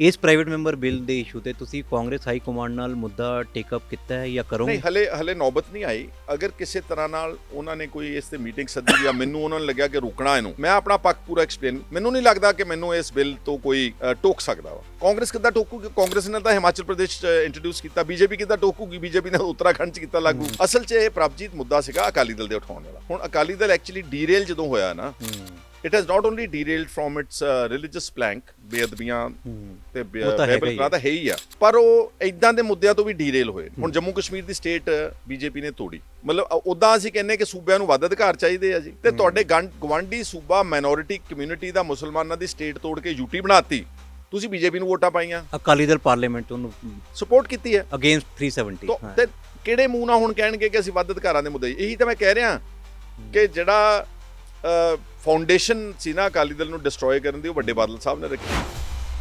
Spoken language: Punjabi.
ਇਸ ਪ੍ਰਾਈਵੇਟ ਮੈਂਬਰ ਬਿੱਲ ਦੇ ਇਸ਼ੂ ਤੇ ਤੁਸੀਂ ਕਾਂਗਰਸ ਹਾਈ ਕਮਾਂਡ ਨਾਲ ਮੁੱਦਾ ਟੇਕ ਅਪ ਕੀਤਾ ਹੈ ਜਾਂ ਕਰੋਗੇ? ਨਹੀਂ ਹਲੇ ਹਲੇ ਨੌਬਤ ਨਹੀਂ ਆਈ। ਅਗਰ ਕਿਸੇ ਤਰ੍ਹਾਂ ਨਾਲ ਉਹਨਾਂ ਨੇ ਕੋਈ ਇਸ ਤੇ ਮੀਟਿੰਗ ਸੱਦੀ ਜਾਂ ਮੈਨੂੰ ਉਹਨਾਂ ਨੂੰ ਲੱਗਿਆ ਕਿ ਰੁਕਣਾ ਇਹਨੂੰ ਮੈਂ ਆਪਣਾ ਪੱਖ ਪੂਰਾ ਐਕਸਪਲੇਨ ਮੈਨੂੰ ਨਹੀਂ ਲੱਗਦਾ ਕਿ ਮੈਨੂੰ ਇਸ ਬਿੱਲ ਤੋਂ ਕੋਈ ਟੋਕ ਸਕਦਾ ਵਾ। ਕਾਂਗਰਸ ਕਿੱਦਾਂ ਟੋਕੂਗੀ? ਕਾਂਗਰਸ ਨੇ ਤਾਂ ਹਿਮਾਚਲ ਪ੍ਰਦੇਸ਼ ਇੰਟਰੋਡਿਊਸ ਕੀਤਾ। ਬੀਜੇਪੀ ਕਿੱਦਾਂ ਟੋਕੂਗੀ? ਬੀਜੇਪੀ ਨੇ ਉੱਤਰਾਖੰਡ ਚ ਕੀਤਾ ਲਾਗੂ। ਅਸਲ 'ਚ ਇਹ ਪ੍ਰਭਜੀਤ ਮੁੱਦਾ ਸੀਗਾ ਅਕਾਲੀ ਦਲ ਦੇ ਉਠਾਉਣ ਵਾਲਾ। ਹੁਣ ਅਕਾਲੀ ਦਲ ਐਕਚੁਅਲੀ ਡੀਰੇਲ ਜਦੋਂ ਹੋਇਆ ਨਾ it has not only derailed from its religious plank ਬੇਅਦਬੀਆਂ ਤੇ ਬਾਈਬਲ ਤਾਂ ਹੈ ਹੀ। ਆ। ਪਰ ਉਹ ਇਦਾਂ ਦੇ ਮੁੱਦਿਆਂ ਤੋਂ ਵੀ ਡੀਰੇਲ ਹੋਏ। ਹੁਣ ਜੰਮੂ ਕਸ਼ਮੀਰ ਦੀ ਸਟੇਟ ਬੀਜੇਪੀ ਨੇ ਤੋੜੀ। ਮਤਲਬ ਉਦਾਂ ਅਸੀਂ ਕਹਿੰਨੇ ਕਿ ਸੂਬਿਆਂ ਨੂੰ ਵੱਧ ਅਧਿਕਾਰ ਚਾਹੀਦੇ ਆ ਜੀ। ਤੇ ਤੁਹਾਡੇ ਗਵਾਂਡੀ ਸੂਬਾ ਮਾਈਨੋਰਿਟੀ ਕਮਿਊਨਿਟੀ ਦਾ ਮੁਸਲਮਾਨਾਂ ਦੀ ਸਟੇਟ ਤੋੜ ਕੇ ਯੂਟੀ ਬਣਾਤੀ। ਤੁਸੀਂ ਬੀਜੇਪੀ ਨੂੰ ਵੋਟਾਂ ਪਾਈਆਂ। ਅਕਾਲੀ ਦਲ ਪਾਰਲੀਮੈਂਟ ਉਹਨੂੰ ਸਪੋਰਟ ਕੀਤੀ ਹੈ। ਅਗੇਂਸਟ 370 ਤੋ ਹਾਂ। ਤੇ ਕਿਹੜੇ ਮੂੰਹ ਨਾਲ ਹੁਣ ਕਹਿਣਗੇ ਕਿ ਅਸੀਂ ਵੱਧ ਅਧਿਕਾਰਾਂ ਦੇ ਮੁੱਦੇ? ਇਹੀ ਤਾਂ ਮੈਂ ਕਹਿ ਰਿਹਾ ਕਿ ਜਿਹੜਾ ਫਾਊਂਡੇਸ਼ਨ ਸੀ ਨਾ ਅਕਾਲੀ ਦਲ ਨੂੰ ਡਿਸਟਰੋਏ ਕਰਨ ਦੀ, ਉਹ ਵੱਡੇ ਬਾਦਲ ਸਾਹਿਬ ਨੇ ਰੱਖੀ।